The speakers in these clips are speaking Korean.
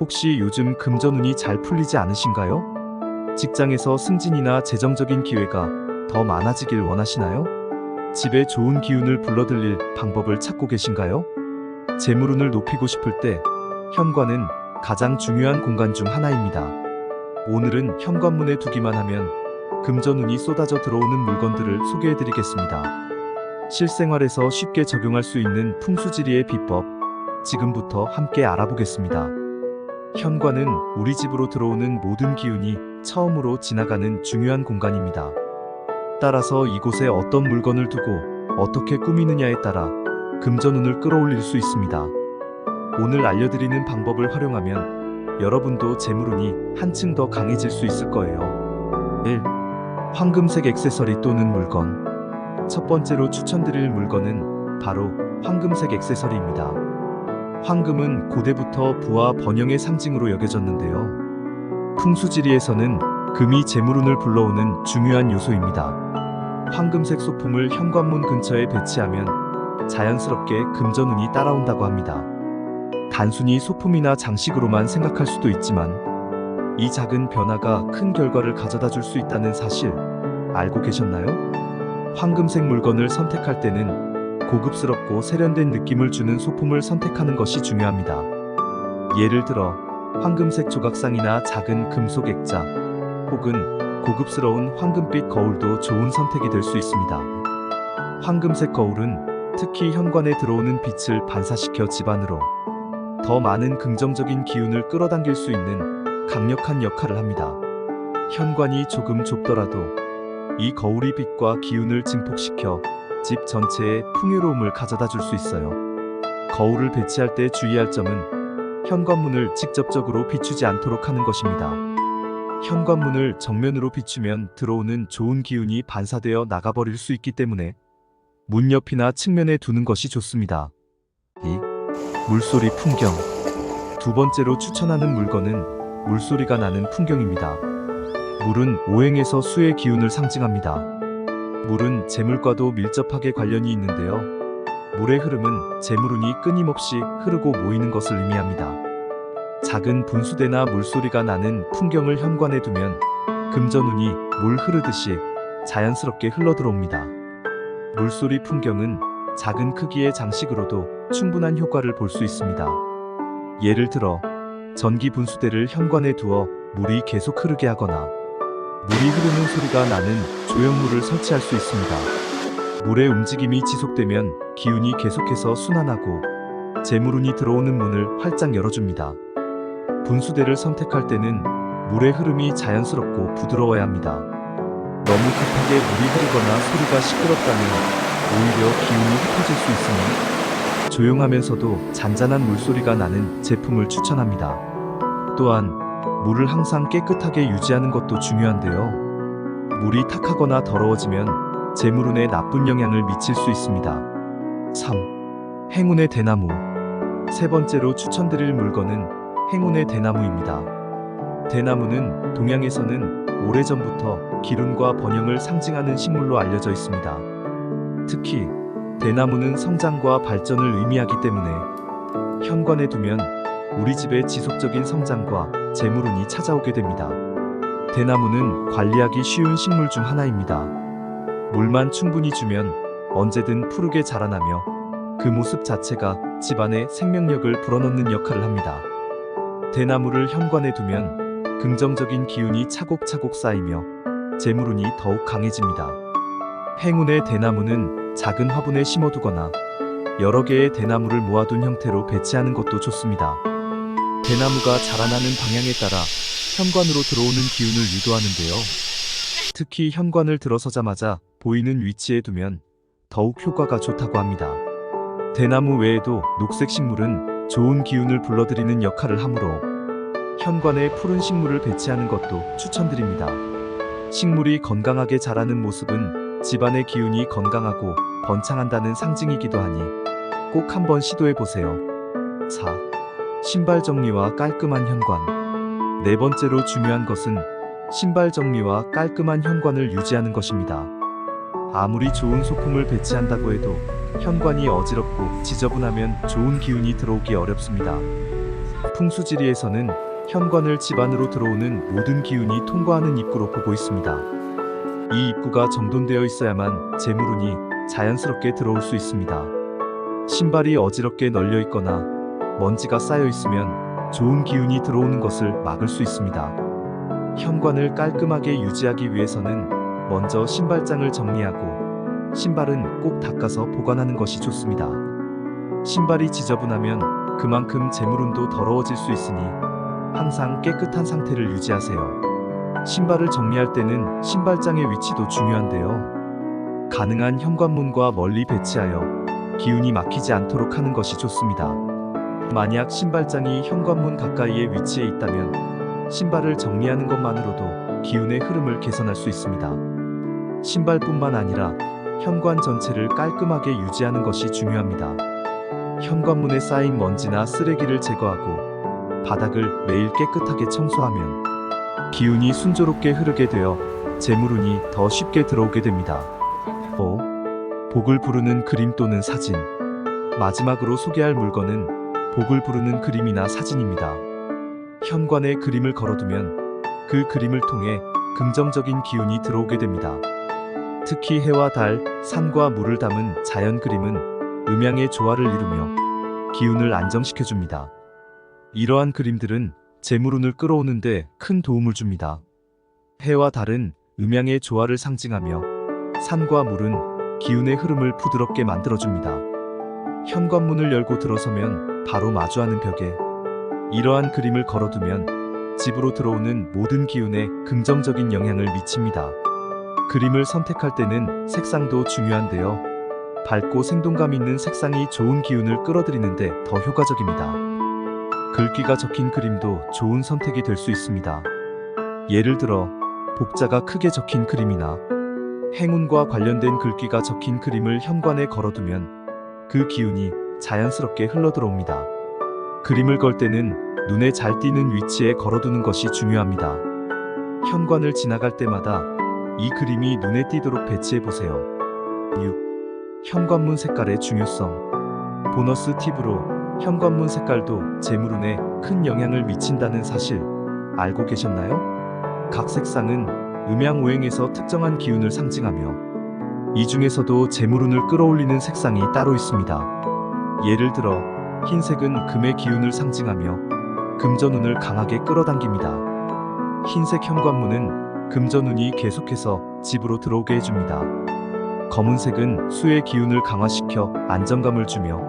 혹시 요즘 금전운이 잘 풀리지 않으신가요? 직장에서 승진이나 재정적인 기회가 더 많아지길 원하시나요? 집에 좋은 기운을 불러들일 방법을 찾고 계신가요? 재물운을 높이고 싶을 때 현관은 가장 중요한 공간 중 하나입니다. 오늘은 현관문에 두기만 하면 금전운이 쏟아져 들어오는 물건들을 소개해 드리겠습니다. 실생활에서 쉽게 적용할 수 있는 풍수지리의 비법, 지금부터 함께 알아보겠습니다. 현관은 우리 집으로 들어오는 모든 기운이 처음으로 지나가는 중요한 공간입니다. 따라서 이곳에 어떤 물건을 두고 어떻게 꾸미느냐에 따라 금전운을 끌어올릴 수 있습니다. 오늘 알려드리는 방법을 활용하면 여러분도 재물운이 한층 더 강해질 수 있을 거예요. 1. 황금색 액세서리 또는 물건. 첫 번째로 추천드릴 물건은 바로 황금색 액세서리입니다. 황금은 고대부터 부와 번영의 상징으로 여겨졌는데요. 풍수지리에서는 금이 재물운을 불러오는 중요한 요소입니다. 황금색 소품을 현관문 근처에 배치하면 자연스럽게 금전운이 따라온다고 합니다. 단순히 소품이나 장식으로만 생각할 수도 있지만 이 작은 변화가 큰 결과를 가져다 줄 수 있다는 사실 알고 계셨나요? 황금색 물건을 선택할 때는 고급스럽고 세련된 느낌을 주는 소품을 선택하는 것이 중요합니다. 예를 들어 황금색 조각상이나 작은 금속 액자 혹은 고급스러운 황금빛 거울도 좋은 선택이 될 수 있습니다. 황금색 거울은 특히 현관에 들어오는 빛을 반사시켜 집안으로 더 많은 긍정적인 기운을 끌어당길 수 있는 강력한 역할을 합니다. 현관이 조금 좁더라도 이 거울이 빛과 기운을 증폭시켜 집 전체에 풍요로움을 가져다 줄 수 있어요. 거울을 배치할 때 주의할 점은 현관문을 직접적으로 비추지 않도록 하는 것입니다. 현관문을 정면으로 비추면 들어오는 좋은 기운이 반사되어 나가버릴 수 있기 때문에 문 옆이나 측면에 두는 것이 좋습니다. 2. 물소리 풍경. 두 번째로 추천하는 물건은 물소리가 나는 풍경입니다. 물은 오행에서 수의 기운을 상징합니다. 물은 재물과도 밀접하게 관련이 있는데요. 물의 흐름은 재물운이 끊임없이 흐르고 모이는 것을 의미합니다. 작은 분수대나 물소리가 나는 풍경을 현관에 두면 금전운이 물 흐르듯이 자연스럽게 흘러들어옵니다. 물소리 풍경은 작은 크기의 장식으로도 충분한 효과를 볼 수 있습니다. 예를 들어 전기 분수대를 현관에 두어 물이 계속 흐르게 하거나 물이 흐르는 소리가 나는 조형물을 설치할 수 있습니다. 물의 움직임이 지속되면 기운이 계속해서 순환하고 재물운이 들어오는 문을 활짝 열어줍니다. 분수대를 선택할 때는 물의 흐름이 자연스럽고 부드러워야 합니다. 너무 급하게 물이 흐르거나 소리가 시끄럽다면 오히려 기운이 흩어질 수 있으니 조용하면서도 잔잔한 물소리가 나는 제품을 추천합니다. 또한 물을 항상 깨끗하게 유지하는 것도 중요한데요. 물이 탁하거나 더러워지면 재물운에 나쁜 영향을 미칠 수 있습니다. 3. 행운의 대나무. 세 번째로 추천드릴 물건은 행운의 대나무입니다. 대나무는 동양에서는 오래전부터 기운과 번영을 상징하는 식물로 알려져 있습니다. 특히 대나무는 성장과 발전을 의미하기 때문에 현관에 두면 우리 집의 지속적인 성장과 재물운이 찾아오게 됩니다. 대나무는 관리하기 쉬운 식물 중 하나입니다. 물만 충분히 주면 언제든 푸르게 자라나며 그 모습 자체가 집안에 생명력을 불어넣는 역할을 합니다. 대나무를 현관에 두면 긍정적인 기운이 차곡차곡 쌓이며 재물운이 더욱 강해집니다. 행운의 대나무는 작은 화분에 심어두거나 여러 개의 대나무를 모아둔 형태로 배치하는 것도 좋습니다. 대나무가 자라나는 방향에 따라 현관으로 들어오는 기운을 유도하는데요. 특히 현관을 들어서자마자 보이는 위치에 두면 더욱 효과가 좋다고 합니다. 대나무 외에도 녹색 식물은 좋은 기운을 불러들이는 역할을 하므로 현관에 푸른 식물을 배치하는 것도 추천드립니다. 식물이 건강하게 자라는 모습은 집안의 기운이 건강하고 번창한다는 상징이기도 하니 꼭 한번 시도해 보세요. 4. 신발 정리와 깔끔한 현관. 네 번째로 중요한 것은 신발 정리와 깔끔한 현관을 유지하는 것입니다. 아무리 좋은 소품을 배치한다고 해도 현관이 어지럽고 지저분하면 좋은 기운이 들어오기 어렵습니다. 풍수지리에서는 현관을 집 안으로 들어오는 모든 기운이 통과하는 입구로 보고 있습니다. 이 입구가 정돈되어 있어야만 재물운이 자연스럽게 들어올 수 있습니다. 신발이 어지럽게 널려 있거나 먼지가 쌓여 있으면 좋은 기운이 들어오는 것을 막을 수 있습니다. 현관을 깔끔하게 유지하기 위해서는 먼저 신발장을 정리하고 신발은 꼭 닦아서 보관하는 것이 좋습니다. 신발이 지저분하면 그만큼 재물운도 더러워질 수 있으니 항상 깨끗한 상태를 유지하세요. 신발을 정리할 때는 신발장의 위치도 중요한데요. 가능한 현관문과 멀리 배치하여 기운이 막히지 않도록 하는 것이 좋습니다. 만약 신발장이 현관문 가까이에 위치해 있다면 신발을 정리하는 것만으로도 기운의 흐름을 개선할 수 있습니다. 신발뿐만 아니라 현관 전체를 깔끔하게 유지하는 것이 중요합니다. 현관문에 쌓인 먼지나 쓰레기를 제거하고 바닥을 매일 깨끗하게 청소하면 기운이 순조롭게 흐르게 되어 재물운이 더 쉽게 들어오게 됩니다. 어? 복을 부르는 그림 또는 사진. 마지막으로 소개할 물건은 복을 부르는 그림이나 사진입니다. 현관에 그림을 걸어두면 그 그림을 통해 긍정적인 기운이 들어오게 됩니다. 특히 해와 달, 산과 물을 담은 자연 그림은 음양의 조화를 이루며 기운을 안정시켜 줍니다. 이러한 그림들은 재물운을 끌어오는데 큰 도움을 줍니다. 해와 달은 음양의 조화를 상징하며 산과 물은 기운의 흐름을 부드럽게 만들어줍니다. 현관문을 열고 들어서면 바로 마주하는 벽에 이러한 그림을 걸어두면 집으로 들어오는 모든 기운에 긍정적인 영향을 미칩니다. 그림을 선택할 때는 색상도 중요한데요. 밝고 생동감 있는 색상이 좋은 기운을 끌어들이는데 더 효과적입니다. 글귀가 적힌 그림도 좋은 선택이 될 수 있습니다. 예를 들어 복자가 크게 적힌 그림이나 행운과 관련된 글귀가 적힌 그림을 현관에 걸어두면 그 기운이 자연스럽게 흘러들어옵니다. 그림을 걸 때는 눈에 잘 띄는 위치에 걸어두는 것이 중요합니다. 현관을 지나갈 때마다 이 그림이 눈에 띄도록 배치해 보세요. 6. 현관문 색깔의 중요성. 보너스 팁으로 현관문 색깔도 재물운에 큰 영향을 미친다는 사실 알고 계셨나요? 각 색상은 음양오행에서 특정한 기운을 상징하며 이 중에서도 재물운을 끌어올리는 색상이 따로 있습니다. 예를 들어 흰색은 금의 기운을 상징하며 금전운을 강하게 끌어당깁니다. 흰색 현관문은 금전운이 계속해서 집으로 들어오게 해줍니다. 검은색은 수의 기운을 강화시켜 안정감을 주며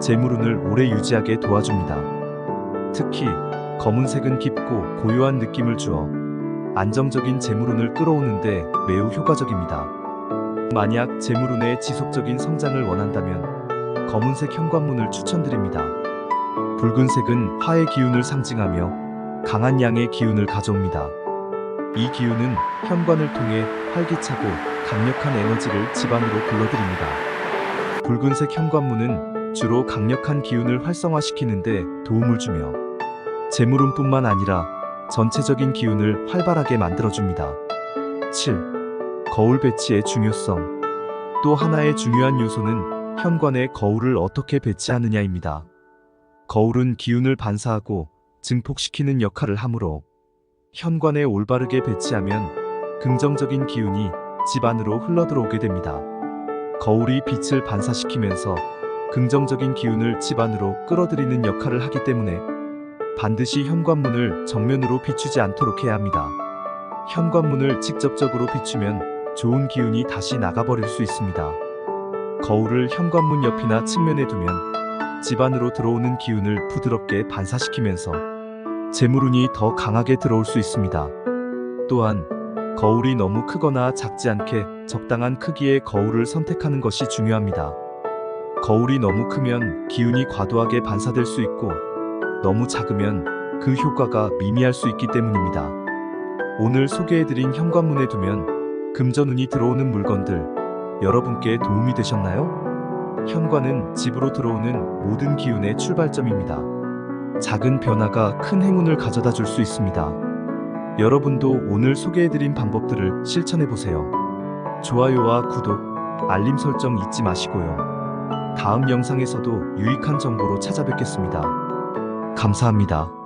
재물운을 오래 유지하게 도와줍니다. 특히 검은색은 깊고 고요한 느낌을 주어 안정적인 재물운을 끌어오는데 매우 효과적입니다. 만약 재물운의 지속적인 성장을 원한다면 검은색 현관문을 추천드립니다. 붉은색은 화의 기운을 상징하며 강한 양의 기운을 가져옵니다. 이 기운은 현관을 통해 활기차고 강력한 에너지를 집 안으로 불러들입니다. 붉은색 현관문은 주로 강력한 기운을 활성화시키는데 도움을 주며 재물운뿐만 아니라 전체적인 기운을 활발하게 만들어줍니다. 7. 거울 배치의 중요성. 또 하나의 중요한 요소는 현관에 거울을 어떻게 배치하느냐입니다. 거울은 기운을 반사하고 증폭시키는 역할을 하므로 현관에 올바르게 배치하면 긍정적인 기운이 집 안으로 흘러들어오게 됩니다. 거울이 빛을 반사시키면서 긍정적인 기운을 집 안으로 끌어들이는 역할을 하기 때문에 반드시 현관문을 정면으로 비추지 않도록 해야 합니다. 현관문을 직접적으로 비추면 좋은 기운이 다시 나가버릴 수 있습니다. 거울을 현관문 옆이나 측면에 두면 집 안으로 들어오는 기운을 부드럽게 반사시키면서 재물운이 더 강하게 들어올 수 있습니다. 또한 거울이 너무 크거나 작지 않게 적당한 크기의 거울을 선택하는 것이 중요합니다. 거울이 너무 크면 기운이 과도하게 반사될 수 있고 너무 작으면 그 효과가 미미할 수 있기 때문입니다. 오늘 소개해드린 현관문에 두면 금전운이 들어오는 물건들 여러분께 도움이 되셨나요? 현관은 집으로 들어오는 모든 기운의 출발점입니다. 작은 변화가 큰 행운을 가져다 줄 수 있습니다. 여러분도 오늘 소개해드린 방법들을 실천해보세요. 좋아요와 구독, 알림 설정 잊지 마시고요. 다음 영상에서도 유익한 정보로 찾아뵙겠습니다. 감사합니다.